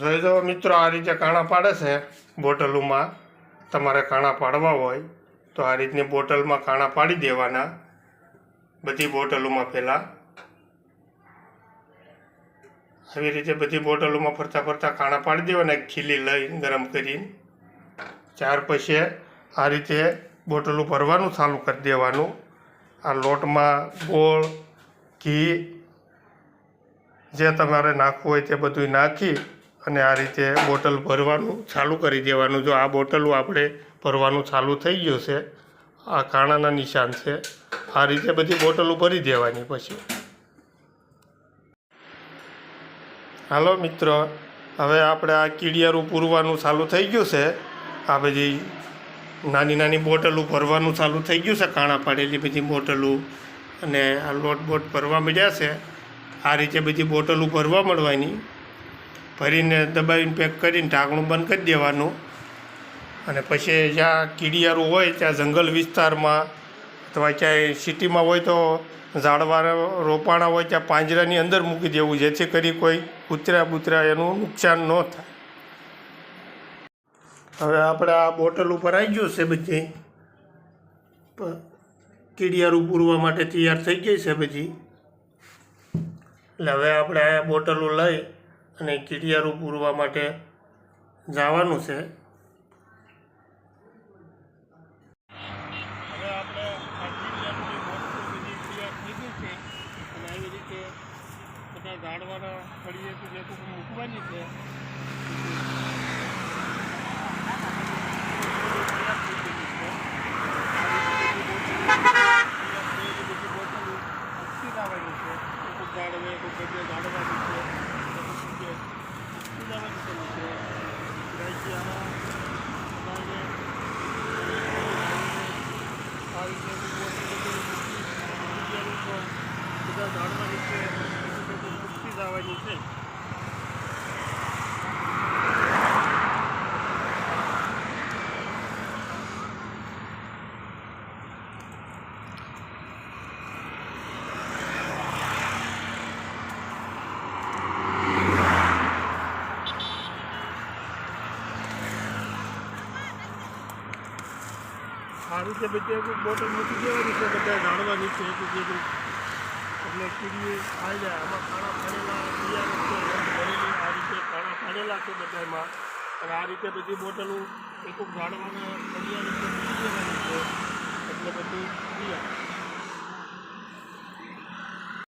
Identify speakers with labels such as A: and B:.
A: જોઈ જો મિત્રો, આ રીતે કાણા પાડે છે બોટલોમાં. તમારે કાણા પાડવા હોય તો આ રીતની બોટલમાં કાણા પાડી દેવાના. બધી બોટલોમાં પહેલાં. આવી રીતે બધી બોટલોમાં ફરતા ફરતા કાણા પાડી દેવાના, એક ખીલી લઈને ગરમ કરીને. ત્યાર પછી આ રીતે બોટલો ભરવાનું ચાલુ કરી દેવાનું. આ લોટમાં ગોળ ઘી જે તમારે નાખવું હોય તે બધું નાખી અને આ રીતે બોટલ ભરવાનું ચાલુ કરી દેવાનું. જો આ બોટલો આપણે ભરવાનું ચાલુ થઈ ગયું છે, આ કાણાના નિશાન છે, આ રીતે બધી બોટલો ભરી દેવાની પછી. હાલો મિત્રો, હવે આપણે આ કીડિયારું પૂરવાનું ચાલુ થઈ ગયું છે. આ બધી નાની નાની બોટલો ભરવાનું ચાલુ થઈ ગયું છે, કાણા પાડેલી બધી બોટલો. અને આ લોટ બોટ ભરવા મળ્યા છે આ રીતે બધી બોટલો ભરવા મળવાની. ભરીને દબાવીને પેક કરીને ઢાંકણું બંધ કરી દેવાનું. અને પછી જ્યાં કીડિયારું હોય, ત્યાં જંગલ વિસ્તારમાં અથવા ક્યાંય સિટીમાં હોય તો ઝાડવા રોપાણા હોય, ત્યાં પાંજરાની અંદર મૂકી દેવું, જેથી કરી કોઈ કૂતરા બૂતરા એનું નુકસાન ન થાય. હવે આપણે આ બોટલ ઉપર આવી ગયું છે બધી. કીડિયારું પૂરવા માટે તૈયાર થઈ ગઈ છે બધી એટલે હવે આપણે આ બોટલો લઈ અને કીડિયારું પૂરવા માટે જવાનું છે. હવે કોઈ આ કીડિયારુંની બોટલો બધી તૈયાર થઈ ગઈ છે અને આવી રીતે બધા કે જે કોઈ છે આ રીતે બધી બોટલ મૂકી દેવાની છે, બધા જાણવાની છે કે જે કંઈ એટલે કીડી ખાઈ જાય, આમાં ખાણા પાડેલા બિયારણ આ રીતે ખાણા પાડેલા છે બધામાં. અને આ રીતે બધી બોટલો એક જાણવાના તૈયાર